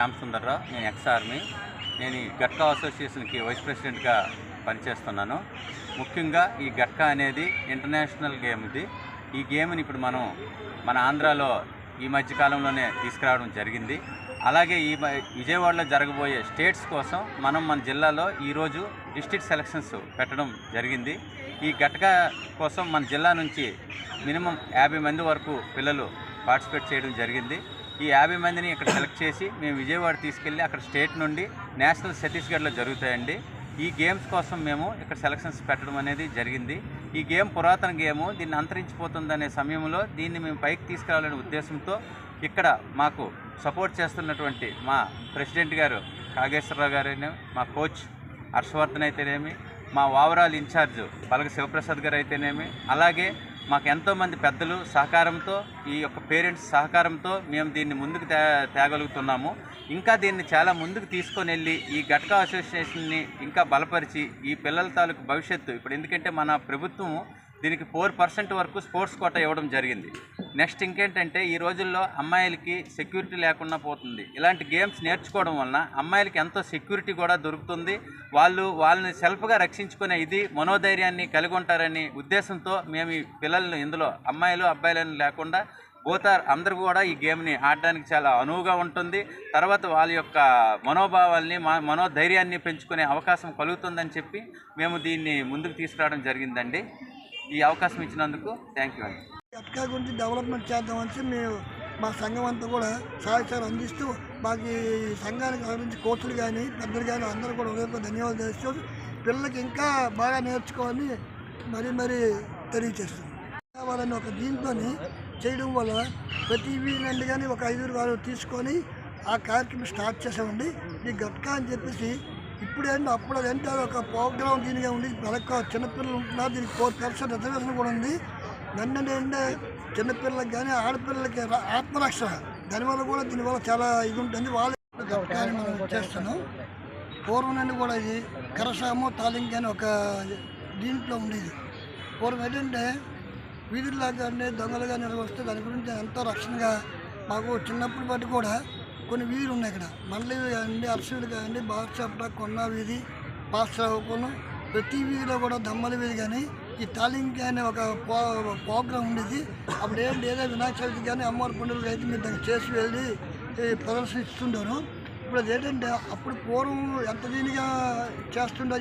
శ్యామ్ నేను ex army. నేను ఈ గట్కా అసోసియేషన్కి వైస్ ప్రెసిడెంట్గా పనిచేస్తున్నాను. ముఖ్యంగా ఈ గట్కా అనేది ఇంటర్నేషనల్ గేమ్ ఇది ఈ గేమ్ని ఇప్పుడు మనం మన ఆంధ్రాలో ఈ మధ్యకాలంలోనే తీసుకురావడం జరిగింది. అలాగే ఈ మ- విజయవాడలో జరగబోయే స్టేట్స్ కోసం మనం మన జిల్లాలో ఈరోజు డిస్టిక్ సెలక్షన్స్ పెట్టడం జరిగింది. ఈ గట్కా కోసం మన జిల్లా నుంచి మినిమం యాభై మంది వరకు పిల్లలు పార్టిసిపేట్ చేయడం జరిగింది. ఈ యాభై మందిని ఇక్కడ సెలెక్ట్ చేసి మేము విజయవాడ తీసుకెళ్ళి అక్కడ స్టేట్ నుండి నేషనల్ ఛత్తీస్గఢ్లో జరుగుతాయండి. ఈ గేమ్స్ కోసం మేము ఇక్కడ సెలక్షన్స్ పెట్టడం అనేది జరిగింది. ఈ గేమ్ పురాతన గేము దీన్ని అంతరించిపోతుందనే సమయంలో దీన్ని మేము పైకి తీసుకురావాలనే ఉద్దేశంతో ఇక్కడ మాకు సపోర్ట్ చేస్తున్నటువంటి మా ప్రెసిడెంట్ గారు కాగేశ్వరరావు గారైనా మా కోచ్ హర్షవర్ధన్ అయితేనేమి మా ఓవరాల్ ఇన్ఛార్జ్ బలగ శివప్రసాద్ గారు అయితేనేమి అలాగే మాకు ఎంతోమంది పెద్దలు సహకారంతో ఈ యొక్క పేరెంట్స్ సహకారంతో మేము దీన్ని ముందుకు తే తేగలుగుతున్నాము. ఇంకా దీన్ని చాలా ముందుకు తీసుకొని వెళ్ళి ఈ ఘటక అసోసియేషన్ని ఇంకా బలపరిచి ఈ పిల్లల తాలూకు భవిష్యత్తు ఇప్పుడు ఎందుకంటే మన ప్రభుత్వం దీనికి ఫోర్ పర్సెంట్ వరకు స్పోర్ట్స్ కోట ఇవ్వడం జరిగింది. నెక్స్ట్ ఇంకేంటంటే ఈ రోజుల్లో అమ్మాయిలకి సెక్యూరిటీ లేకుండా పోతుంది. ఇలాంటి గేమ్స్ నేర్చుకోవడం వలన అమ్మాయిలకి ఎంతో సెక్యూరిటీ కూడా దొరుకుతుంది. వాళ్ళు వాళ్ళని సెల్ఫ్గా రక్షించుకునే ఇది మనోధైర్యాన్ని కలిగి ఉంటారని ఉద్దేశంతో మేము ఈ పిల్లల్ని ఇందులో అమ్మాయిలు అబ్బాయిలని లేకుండా పోతారు అందరూ కూడా ఈ గేమ్ని ఆడడానికి చాలా అనువుగా ఉంటుంది. తర్వాత వాళ్ళ యొక్క మనోభావాల్ని మా మనోధైర్యాన్ని పెంచుకునే అవకాశం కలుగుతుందని చెప్పి మేము దీన్ని ముందుకు తీసుకురావడం జరిగిందండి. ఈ అవకాశం ఇచ్చినందుకు థ్యాంక్ యూ అండి. గట్కా గురించి డెవలప్మెంట్ చేద్దామని మేము మా సంఘం అంతా కూడా సహాయకాలు అందిస్తూ మాకు ఈ సంఘానికి గురించి కోచ్లు కానీ పెద్దలు కానీ అందరూ కూడా ఉదయం ధన్యవాదాలు చేస్తూ పిల్లలకి ఇంకా బాగా నేర్చుకోవాలని మరీ మరీ తెలియచేస్తున్నాం వాళ్ళని ఒక దీంతో చేయడం వల్ల ప్రతి వీధి కానీ ఒక ఐదుగురు వారు తీసుకొని ఆ కార్యక్రమం స్టార్ట్ చేసామండి ఈ గట్కా అని చెప్పేసి ఇప్పుడు ఏంటో? అప్పుడు ఏంటో? అది ఒక ప్రోగ్రామ్ దీనిగా ఉంది. వెనక చిన్నపిల్లలు ఉంటున్నారు. దీనికి ఫోర్ పర్సెంట్ రిజర్వేషన్ కూడా ఉంది. దాన్ని ఏంటంటే చిన్నపిల్లలకి కానీ ఆడపిల్లలకి ఆత్మరక్ష ఆత్మరక్షణ. దానివల్ల కూడా దీనివల్ల చాలా ఇది ఉంటుంది. వాళ్ళు మనం చేస్తున్నాం. పూర్వం నుండి కూడా ఇది కరసాము తాలింగ్ అని ఒక దీంట్లో ఉండేది. పూర్వం ఏంటంటే వీధుల్లో కానీ దొంగలుగా నిర్వహిస్తే దాని గురించి ఎంతో రక్షణగా మాకు చిన్నప్పటి బట్టి కూడా కొన్ని వీధులు ఉన్నాయి ఇక్కడ. మండలి కానివ్వండి అర్షుడు కానివ్వండి బాద్షాప్ట కొన్న వీధి పాస్ట్రావుకును ప్రతి వీధిలో కూడా దమ్మల వీధి కానీ ఈ తాలింగ్ అనే ఒక ప్రోగ్రామ్ ప్రోగ్రాం ఉండేది. అప్పుడు ఏంటి ఏదో వినాయక చవితి కానీ అమ్మవారి పండుగలు అయితే మీరు దాన్ని చేసి వెళ్ళి ప్రదర్శిస్తుంటారు. ఇప్పుడు అది ఏంటంటే అప్పుడు పూర్వం ఎంత దీనిగా చేస్తుండో